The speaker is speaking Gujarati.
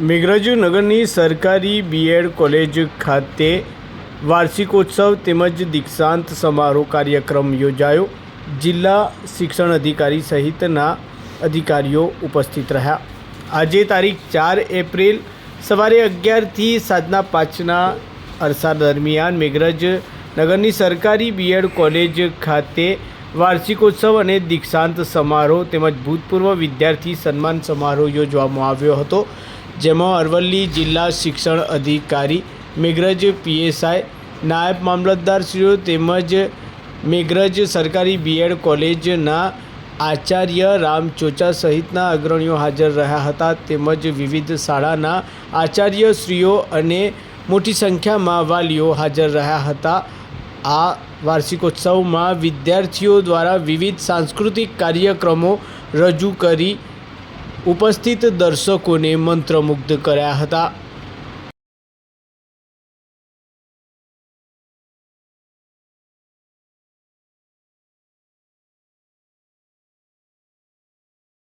મેઘરજ નગરની સરકારી બીએડ કોલેજ ખાતે વાર્ષિકોત્સવ તેમજ દીક્ષાંત સમારોહ કાર્યક્રમ યોજાયો. જિલ્લા શિક્ષણ અધિકારી સહિતના અધિકારીઓ ઉપસ્થિત રહ્યા. આજે તારીખ ચાર એપ્રિલ સવારે અગિયારથી સાંજના પાંચના અરસા દરમિયાન મેઘરજ નગરની સરકારી બીએડ કોલેજ ખાતે વાર્ષિકોત્સવ અને દીક્ષાંત સમારોહ તેમજ ભૂતપૂર્વ વિદ્યાર્થી સન્માન સમારોહ યોજવામાં આવ્યો હતો. જેમાં અરવલ્લી જિલ્લા શિક્ષણ અધિકારી મેઘરજ પીએસઆઈ, નાયબ મામલતદારશ્રીઓ તેમજ મેઘરજ સરકારી બીએડ કોલેજના આચાર્ય રામ ચોચા સહિતના અગ્રણીઓ હાજર રહ્યા હતા તેમજ વિવિધ શાળાના આચાર્યશ્રીઓ અને મોટી સંખ્યામાં વાલીઓ હાજર રહ્યા હતા. આ વાર્ષિકોત્સવમાં વિદ્યાર્થીઓ દ્વારા વિવિધ સાંસ્કૃતિક કાર્યક્રમો રજૂ કરી ઉપસ્થિત દર્શકોને મંત્રમુગ્ધ કર્યા હતા.